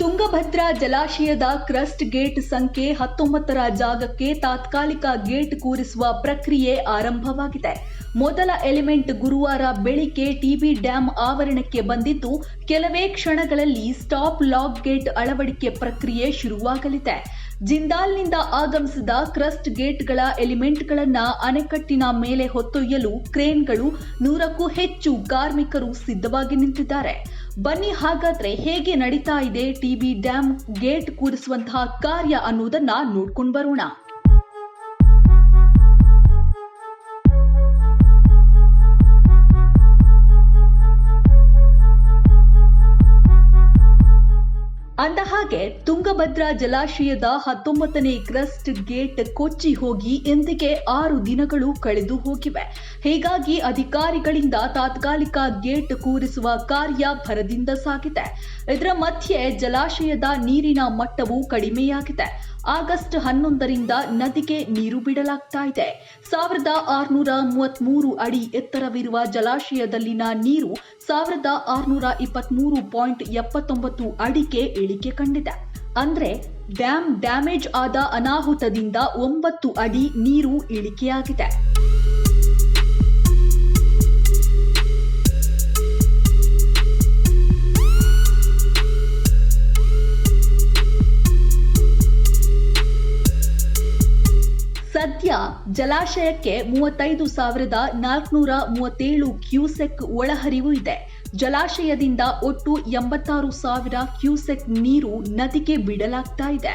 ತುಂಗಭದ್ರಾ ಜಲಾಶಯದ crust gate ಸಂಖ್ಯೆ ಹತ್ತೊಂಬತ್ತರ ಜಾಗಕ್ಕೆ ತಾತ್ಕಾಲಿಕ ಗೇಟ್ ಕೂರಿಸುವ ಪ್ರಕ್ರಿಯೆ ಆರಂಭವಾಗಿದೆ. ಮೊದಲ ಎಲಿಮೆಂಟ್ ಗುರುವಾರ ಬೆಳಿಗ್ಗೆ ಟಿಬಿ ಡ್ಯಾಂ ಆವರಣಕ್ಕೆ ಬಂದಿದ್ದು, ಕೆಲವೇ ಕ್ಷಣಗಳಲ್ಲಿ ಸ್ಟಾಪ್ ಲಾಕ್ ಗೇಟ್ ಅಳವಡಿಕೆ ಪ್ರಕ್ರಿಯೆ ಶುರುವಾಗಲಿದೆ. ಜಿಂದಾಲ್ನಿಂದ ಆಗಮಿಸಿದ ಕ್ರಸ್ಟ್ ಗೇಟ್ಗಳ ಎಲಿಮೆಂಟ್ಗಳನ್ನ ಅಣೆಕಟ್ಟಿನ ಮೇಲೆ ಹೊತ್ತೊಯ್ಯಲು ಕ್ರೇನ್ಗಳು ನೂರಕ್ಕೂ ಹೆಚ್ಚು ಕಾರ್ಮಿಕರು ಸಿದ್ಧವಾಗಿ ನಿಂತಿದ್ದಾರೆ. ಬನ್ನಿ ಹಾಗಾದ್ರೆ ಹೇಗೆ ನಡೀತಾ ಇದೆ ಟಿಬಿ ಡ್ಯಾಂ ಗೇಟ್ ಕೂರಿಸುವಂತಹ ಕಾರ್ಯ ಅನ್ನೋದನ್ನ ನೋಡ್ಕೊಂಡು ಬರೋಣ. ಹಾಗೆ ತುಂಗಭದ್ರಾ ಜಲಾಶಯದ ಹತ್ತೊಂಬತ್ತನೇ ಕ್ರಸ್ಟ್ ಗೇಟ್ ಕೊಚ್ಚಿ ಹೋಗಿ ಎಂದಿಗೆ ಆರು ದಿನಗಳು ಕಳೆದು ಹೋಗಿವೆ. ಹೀಗಾಗಿ ಅಧಿಕಾರಿಗಳಿಂದ ತಾತ್ಕಾಲಿಕ ಗೇಟ್ ಕೂರಿಸುವ ಕಾರ್ಯ ಭರದಿಂದ ಸಾಗಿದೆ. ಇದರ ಮಧ್ಯೆ ಜಲಾಶಯದ ನೀರಿನ ಮಟ್ಟವು ಕಡಿಮೆಯಾಗಿದೆ. ಆಗಸ್ಟ್ ಹನ್ನೊಂದರಿಂದ ನದಿಗೆ ನೀರು ಬಿಡಲಾಗ್ತಾ ಇದೆ. ಸಾವಿರದ ಆರುನೂರ ಮೂವತ್ಮೂರು ಅಡಿ ಎತ್ತರವಿರುವ ಜಲಾಶಯದಲ್ಲಿನ ನೀರು ಸಾವಿರದ ಆರುನೂರ ಇಪ್ಪತ್ಮೂರು ಪಾಯಿಂಟ್ ಎಪ್ಪತ್ತೊಂಬತ್ತು ಅಡಿಗೆ ಇಳಿಕೆ ಕಂಡಿದೆ ಅಂದ್ರೆ ಡ್ಯಾಮ್ ಡ್ಯಾಮೇಜ್ ಆದ ಅನಾಹುತದಿಂದ ಒಂಬತ್ತು ಅಡಿ ನೀರು ಇಳಿಕೆಯಾಗಿದೆ. ಸದ್ಯ ಜಲಾಶಯಕ್ಕೆ ಮೂವತ್ತೈದು ಸಾವಿರದ ನಾಲ್ಕುನೂರ ಮೂವತ್ತೇಳು ಕ್ಯೂಸೆಕ್ ಒಳಹರಿವು ಇದೆ. ಜಲಾಶಯದಿಂದ ಒಟ್ಟು ಎಂಬತ್ತಾರು ಸಾವಿರ ಕ್ಯೂಸೆಕ್ ನೀರು ನದಿಗೆ ಬಿಡಲಾಗ್ತಾ ಇದೆ.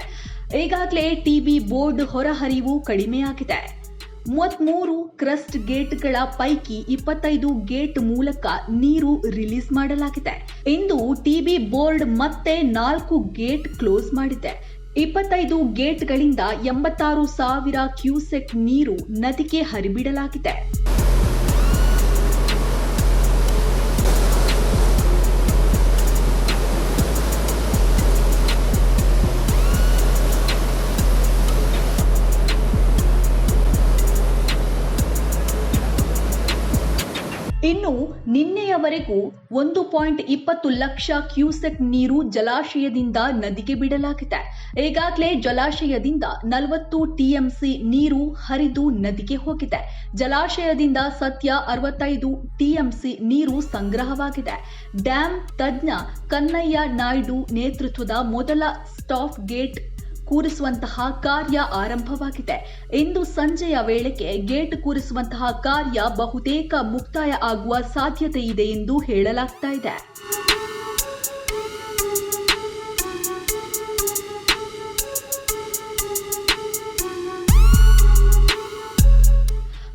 ಈಗಾಗಲೇ ಟಿಬಿ ಬೋರ್ಡ್ ಹೊರಹರಿವು ಕಡಿಮೆಯಾಗಿದೆ. ಮೂವತ್ಮೂರು ಕ್ರಸ್ಟ್ ಗೇಟ್ಗಳ ಪೈಕಿ ಇಪ್ಪತ್ತೈದು ಗೇಟ್ ಮೂಲಕ ನೀರು ರಿಲೀಸ್ ಮಾಡಲಾಗಿದೆ. ಇಂದು ಟಿಬಿ ಬೋರ್ಡ್ ಮತ್ತೆ ನಾಲ್ಕು ಗೇಟ್ ಕ್ಲೋಸ್ ಮಾಡಿದೆ. ಇಪ್ಪತ್ತೈದು ಗೇಟ್ಗಳಿಂದ ಎಂಬತ್ತಾರು ಸಾವಿರ ಕ್ಯೂಸೆಕ್ ನೀರು ನದಿಗೆ ಹರಿಬಿಡಲಾಗಿದೆ. ನಿನ್ನೆಯವರೆಗೂ ಒಂದು ಪಾಯಿಂಟ್ ಇಪ್ಪತ್ತು ಲಕ್ಷ ಕ್ಯೂಸೆಕ್ ನೀರು ಜಲಾಶಯದಿಂದ ನದಿಗೆ ಬಿಡಲಾಗಿದೆ. ಈಗಾಗಲೇ ಜಲಾಶಯದಿಂದ ನಲವತ್ತು ಟಿಎಂಸಿ ನೀರು ಹರಿದು ನದಿಗೆ ಹೋಗಿದೆ. ಜಲಾಶಯದಿಂದ ಸದ್ಯ ಅರವತ್ತೈದು ಟಿಎಂಸಿ ನೀರು ಸಂಗ್ರಹವಾಗಿದೆ. ಡ್ಯಾಂ ತಜ್ಞ ಕನ್ನಯ್ಯ ನಾಯ್ಡು ನೇತೃತ್ವದ ಮೊದಲ ಸ್ಟಾಫ್ ಗೇಟ್ ಕೂರಿಸುವಂತಹ ಕಾರ್ಯ ಆರಂಭವಾಗಿದೆ. ಇಂದು ಸಂಜೆಯ ವೇಳೆಗೆ ಗೇಟ್ ಕೂರಿಸುವಂತಹ ಕಾರ್ಯ ಬಹುತೇಕ ಮುಕ್ತಾಯ ಆಗುವ ಸಾಧ್ಯತೆ ಇದೆ ಎಂದು ಹೇಳಲಾಗ್ತಾ ಇದೆ.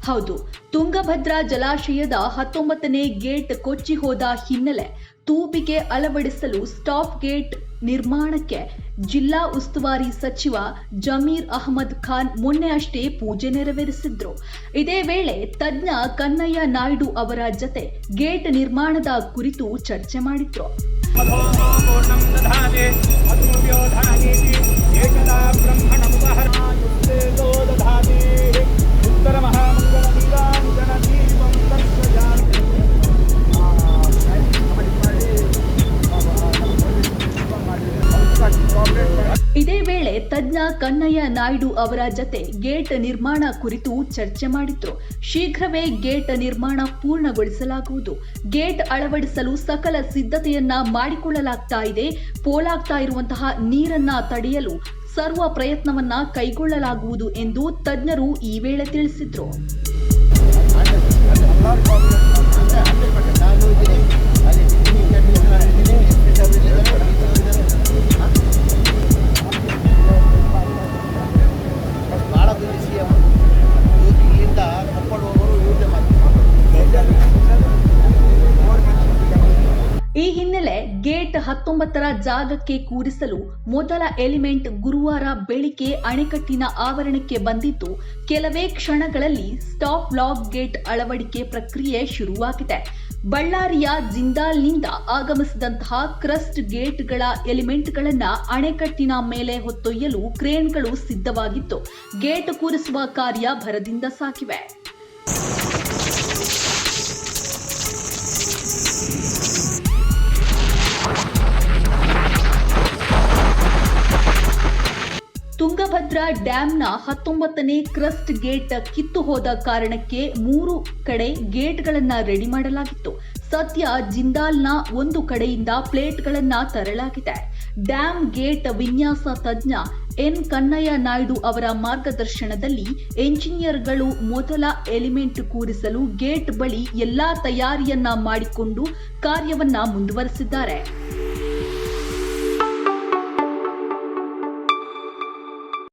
ಹೌದು, ತುಂಗಭದ್ರಾ ಜಲಾಶಯದ ಹತ್ತೊಂಬತ್ತನೇ ಗೇಟ್ ಕೊಚ್ಚಿ ಹೋದ ಹಿನ್ನೆಲೆ ತೂಪಿಗೆ ಅಳವಡಿಸಲು ಸ್ಟಾಪ್ ಗೇಟ್ ನಿರ್ಮಾಣಕ್ಕೆ ಜಿಲ್ಲಾ ಉಸ್ತುವಾರಿ ಸಚಿವ ಜಮೀರ್ ಅಹಮದ್ ಖಾನ್ ಮೊನ್ನೆ ಅಷ್ಟೇ ಪೂಜೆ ನೆರವೇರಿಸಿದ್ರು. ಇದೇ ವೇಳೆ ತಜ್ಞ ಕನ್ನಯ್ಯ ನಾಯ್ಡು ಅವರ ಜತೆ ಗೇಟ್ ನಿರ್ಮಾಣದ ಕುರಿತು ಚರ್ಚೆ ಮಾಡಿದ್ರು. ತಜ್ಞ ಕನ್ನಯ್ಯ ನಾಯ್ಡು ಅವರ ಜತೆ ಗೇಟ್ ನಿರ್ಮಾಣ ಕುರಿತು ಚರ್ಚೆ ಮಾಡಿದ್ರು ಶೀಘ್ರವೇ ಗೇಟ್ ನಿರ್ಮಾಣ ಪೂರ್ಣಗೊಳಿಸಲಾಗುವುದು ಗೇಟ್ ಅಳವಡಿಸಲು ಸಕಲ ಸಿದ್ಧತೆಯನ್ನ ಮಾಡಿಕೊಳ್ಳಲಾಗ್ತಾ ಇದೆ ಪೋಲಾಗ್ತಾ ಇರುವಂತಹ ನೀರನ್ನ ತಡೆಯಲು ಸರ್ವ ಪ್ರಯತ್ನವನ್ನ ಕೈಗೊಳ್ಳಲಾಗುವುದು ಎಂದು ತಜ್ಞರು ಈ ವೇಳೆ ತಿಳಿಸಿದ್ರು ಗೇಟ್ ಹತ್ತೊಂಬತ್ತರ ಜಾಗಕ್ಕೆ ಕೂರಿಸಲು ಮೊದಲ ಎಲಿಮೆಂಟ್ ಗುರುವಾರ ಬೆಳಿಗ್ಗೆ ಅಣೆಕಟ್ಟಿನ ಆವರಣಕ್ಕೆ ಬಂದಿದ್ದು, ಕೆಲವೇ ಕ್ಷಣಗಳಲ್ಲಿ ಸ್ಟಾಪ್ ಲಾಕ್ ಗೇಟ್ ಅಳವಡಿಕೆ ಪ್ರಕ್ರಿಯೆ ಶುರುವಾಗಿದೆ. ಬಳ್ಳಾರಿಯ ಜಿಂದಾಲ್ನಿಂದ ಆಗಮಿಸಿದಂತಹ ಕ್ರಸ್ಟ್ ಗೇಟ್ಗಳ ಎಲಿಮೆಂಟ್ಗಳನ್ನು ಅಣೆಕಟ್ಟಿನ ಮೇಲೆ ಹೊತ್ತೊಯ್ಯಲು ಕ್ರೇನ್ಗಳು ಸಿದ್ಧವಾಗಿತ್ತು. ಗೇಟ್ ಕೂರಿಸುವ ಕಾರ್ಯ ಭರದಿಂದ ಸಾಗಿವೆ ತುಂಗಭದ್ರಾ ಡ್ಯಾಂನ ಹತ್ತೊಂಬತ್ತನೇ ಕ್ರಸ್ಟ್ ಗೇಟ್ ಕಿತ್ತು ಹೋದ ಕಾರಣಕ್ಕೆ ಮೂರು ಕಡೆ ಗೇಟ್ಗಳನ್ನ ರೆಡಿ ಮಾಡಲಾಗಿತ್ತು. ಸದ್ಯ ಜಿಂದಾಲ್ನ ಒಂದು ಕಡೆಯಿಂದ ಪ್ಲೇಟ್ಗಳನ್ನು ತರಲಾಗಿದೆ. ಡ್ಯಾಂ ಗೇಟ್ ವಿನ್ಯಾಸ ತಜ್ಞ ಎನ್. ಕನ್ನಯ್ಯ ನಾಯ್ಡು ಅವರ ಮಾರ್ಗದರ್ಶನದಲ್ಲಿ ಎಂಜಿನಿಯರ್ಗಳು ಮೊದಲ ಎಲಿಮೆಂಟ್ ಕೂರಿಸಲು ಗೇಟ್ ಬಳಿ ಎಲ್ಲಾ ತಯಾರಿಯನ್ನ ಮಾಡಿಕೊಂಡು ಕಾರ್ಯವನ್ನ ಮುಂದುವರೆಸಿದ್ದಾರೆ.